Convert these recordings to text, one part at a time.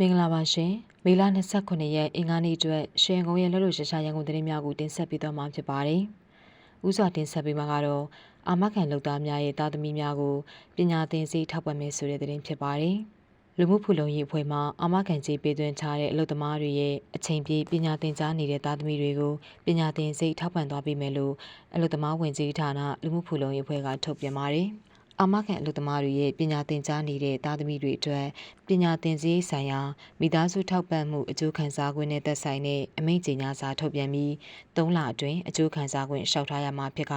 မင်္ဂလာပါရှင်မေလ29ရက်အင်္ဂါနေ့အတွက်ရှရင်ကုန်းရဲ့လက်လို့ရှာရှာရန်ကုန်သတင်းများကိုတင်ဆက်ပေးသွားမှာဖြစ်ပါတယ်။ဥစွာတင်ဆက်ပေးမှာကတော့အာမခံလုပ်သားများရဲ့တာသမီများကိုပညာသင်စီထောက်ပံ့မယ်ဆိုတဲ့သတင်းဖြစ်ပါတယ်။လူမှုဖူလုံရေးအဖွဲ့မှအာမခံကြီးပေးသွင်းထားတဲ့အလုပ်သမားတွေရဲ့အချိန်ပြည့်ပညာသင်ကြားနေတဲ့သားသမီးတွေကိုပညာသင်စိတ်ထောက်ပံ့သွားပေးမယ်လို့အလုပ်သမားဝင်ကြီးဌာနလူမှုဖူလုံရေးအဖွဲ့ကထုတ်ပြန်ပါတယ်။ အာမခံအလုပ်သမားတွေရဲ့ပညာသင်ကြားနေတဲ့သားသမီးတွေအတွက်ပညာသင်စည်းဆိုင်ရာမိသားစုထောက်ပံ့မှုအကျိုးခံစား권နဲ့သက်ဆိုင်တဲ့အမိန့်ကြေညာစာထုတ်ပြန်ပြီး3လအတွင်းအကျိုးခံစား권လျှောက်ထားရမှာဖြစ်က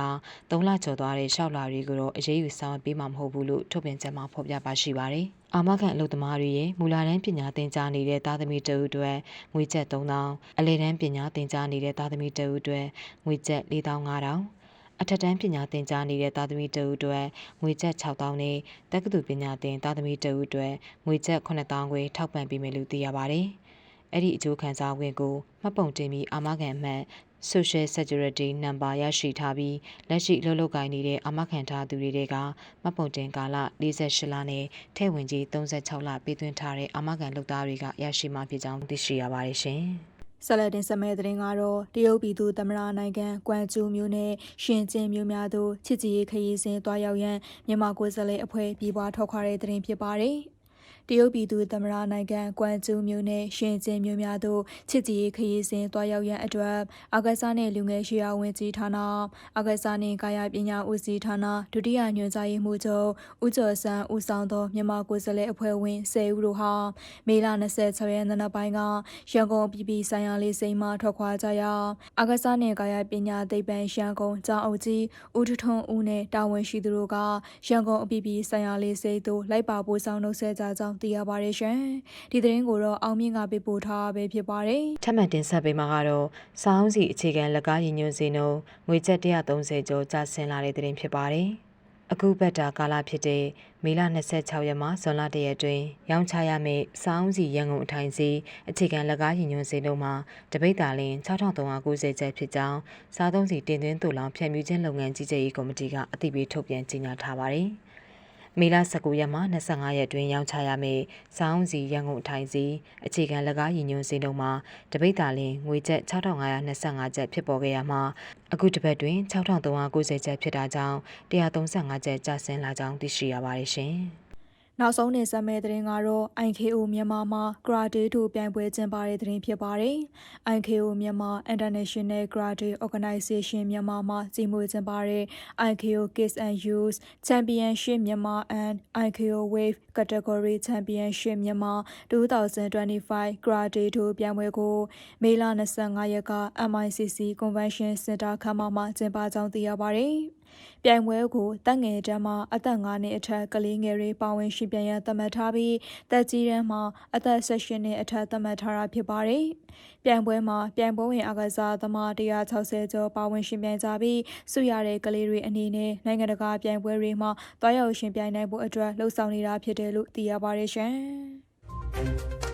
3လကျော်သွားတဲ့လျှောက်လာတွေကိုတော့အရေးယူဆောင်ပေးမှာမဟုတ်ဘူးလို့ထုတ်ပြန်ချက်မှာဖော်ပြပါရှိပါတယ်။အာမခံအလုပ်သမားတွေရဲ့မူလာတန်းပညာသင်ကြားနေတဲ့သားသမီးတအုပ်အတွက်ငွေကျပ်3000အလဲတန်းပညာသင်ကြားနေတဲ့သားသမီးတအုပ်အတွက်ငွေကျပ်4500 အထက်တန်းပညာသင်ကြားနေတဲ့သားသမီးတဦးအတွက်ငွေကျပ်6000နဲ့တက္ကသိုလ်ပညာသင်သားသမီးတဦးအတွက်ငွေကျပ်9000ခွဲထောက်ပံ့ပေးမယ်လို့သိရပါတယ်။အဲ့ဒီအကျိုးခံစား권ကိုမှတ်ပုံတင်ပြီးအာမခံအမှတ် Social Security Number ရရှိထားပြီးလက်ရှိလှုပ်လှုပ်ကိုင်းနေတဲ့အာမခံထားသူတွေကမှတ်ပုံတင်ကာလ48လနဲ့ထဲဝင်ကြီး36လပေးသွင်းထားတဲ့အာမခံလုပ်သားတွေကရရှိမှဖြစ်ကြောင်းသိရှိရပါတယ်ရှင်။ ဆက်လက်တင်ဆက်မဲ့တဲ့တင်ကတော့တရုတ်ပြည်သူသမ္မတနိုင်ငံကွမ်ကျူးမြို့နယ်ရှင်ကျင်းမြို့များသို့ချစ်ကြည်ရေးခရီးစဉ်တွားရောက်ရန်မြန်မာကိုယ်စားလှယ်အဖွဲ့ပြည်ပွားထောက်ခွာတဲ့တင်ဖြစ်ပါတယ်။ တရုတ်ပြည်သူသမ္မတနိုင်ငံကွမ်ကျူးမြို့နယ်ရှင်ကျင်းမြို့များသို့ချစ်ကြည်ရေးခရီးစဉ်တွားရောက်ရန်အတွက်အာဂတ်စားနှင့်လူငယ်ရှေ့အောင်ဝင်ကြီးဌာနအာဂတ်စားနှင့်ကာယပညာဦးစီးဌာနဒုတိယညွှန်ကြားရေးမှူးချုပ်ဦးကျော်စံဦးဆောင်သောမြန်မာကိုယ်စားလှယ်အဖွဲ့ဝင်10ဦးတို့ဟာမေလ26ရက်နေ့နက်ပိုင်းကရန်ကုန်ပြည်ပြည်ဆိုင်ရာလေးစိမ်မှထွက်ခွာကြရာအာဂတ်စားနှင့်ကာယပညာသိပ္ပံရန်ကုန်ကျောင်းအုပ်ကြီးဦးထထွန်းဦးနဲ့တာဝန်ရှိသူတို့ကရန်ကုန်အပြည်ပြည်ဆိုင်ရာလေးစိမ်သို့လိုက်ပါပို့ဆောင်နှုတ်ဆက်ကြကြောင်းသိရပါတယ်ရှင်။ဒီသတင်းကိုတော့အောင်မြင့်ကပေးပို့ထားပဲဖြစ်ပါတယ်။ထပ်မံတင်ဆက်ပေးမှာကတော့စောင်းစီအခြေခံလက်ကားရည်ညွှန်းစင်းတို့ငွေကျပ်130ကျော်ကျဆင်းလာတဲ့သတင်းဖြစ်ပါတယ်။အခုဘက်တာကာလဖြစ်တဲ့မေလ26ရက်မှဇွန်လ1ရက်တွင် ရောင်းချရမယ့်စောင်းစီရန်ကုန်အထိုင်စီအခြေခံလက်ကားရည်ညွှန်းစင်းတို့မှာတပိတ်တာလင်6390ကျပ်ဖြစ်ကြောင်းစားသုံးစီတင်သွင်းတူလောင်ဖြန့်ဖြူးခြင်းလုပ်ငန်းကြီးကြပ်ရေးကော်မတီကအသိပေးထုတ်ပြန်ကြေညာထားပါတယ်။ မေလ19ရက်မှ25ရက်တွင်ရောင်းချရမယ့်စောင်းစီရန်ကုန်အထိုင်စီအခြေခံလက်ကားရည်ညွှန်းစင်းတို့မှာတပိတ်တာလင်ငွေကျပ်6525ကျပ်ဖြစ်ပေါ်ခဲ့ရမှာအခုတစ်ပတ်တွင်6390ကျပ်ဖြစ်တာကြောင့်135ကျပ်ကျဆင်းလာကြောင်းသိရှိရပါတယ်ရှင်။ နောက်ဆုံးနေဆက်မဲ့သတင်းကတော့ IKO မြန်မာမှာ Karate တို့ပြိုင်ပွဲကျင်းပတဲ့သတင်းဖြစ်ပါတယ်။ IKO မြန်မာ International Karate Organization မြန်မာမှာကြီးမှုကျင်းပတဲ့ IKO Kids and Youth Championship မြန်မာ and IKO Wave Category Championship မြန်မာ2025 Karate တို့ပြိုင်ပွဲကို မေလ25ရက်က MICC Convention Center ခန်းမမှာကျင်းပကြောင်းသိရပါတယ်။ ပြိုင်ပွဲကိုတက်ငယ်တန်းမှာအသက်9နှစ်အထက်ကလေးငယ်တွေပါဝင်ရှင်ပြိုင်ရန်သတ်မှတ်ထားပြီးတက်ကြီးတန်းမှာအသက်16နှစ်အထက်သတ်မှတ်ထားတာဖြစ်ပါတယ်။ပြိုင်ပွဲမှာပြိုင်ပွဲဝင်အားကစားသမား160ကျော်ပါဝင်ရှင်ပြိုင်ကြပြီးစုရတဲ့ကလေးတွေအနေနဲ့နိုင်ငံတကာပြိုင်ပွဲတွေမှာတွားရောက်ရှင်ပြိုင်နိုင်ဖို့အတွက်လှုံ့ဆော်နေတာဖြစ်တယ်လို့သိရပါတယ်ရှင်။